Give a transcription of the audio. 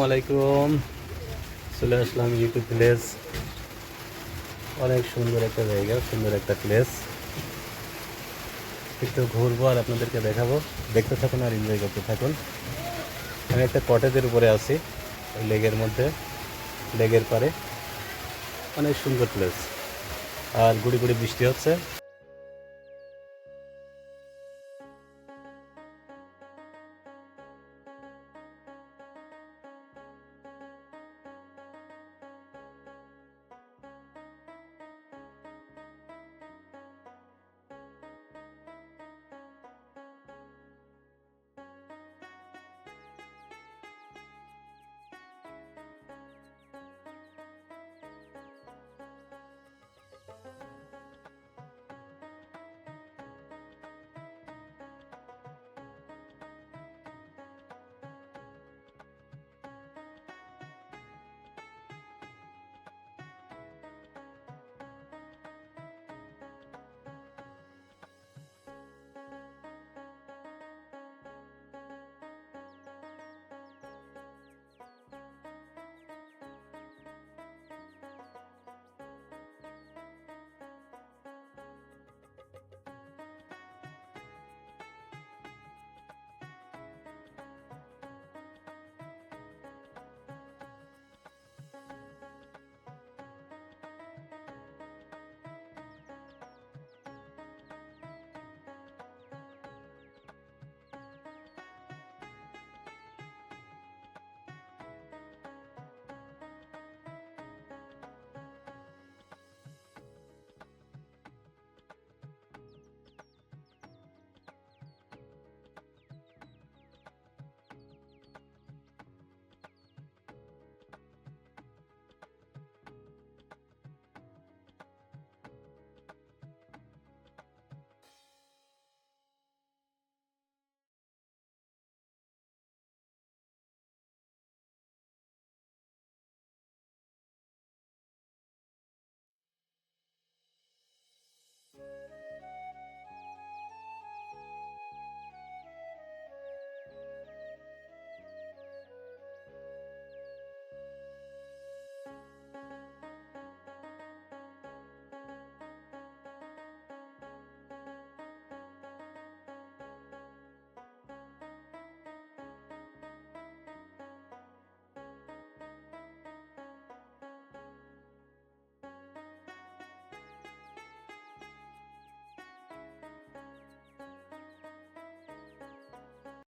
আলাইকুম চলে আসলাম YouTube place অনেক সুন্দর একটা জায়গা, সুন্দর একটা প্লেস একটু ঘুরবো আর আপনাদেরকে দেখাবো। দেখতে থাকুন আর এনজয় করতে থাকুন। আমি একটা কটেজের উপরে আছি, ওই লেগের মধ্যে লেগের পারে অনেক সুন্দর প্লেস আর গুড়ি গুড়ি বৃষ্টি হচ্ছে।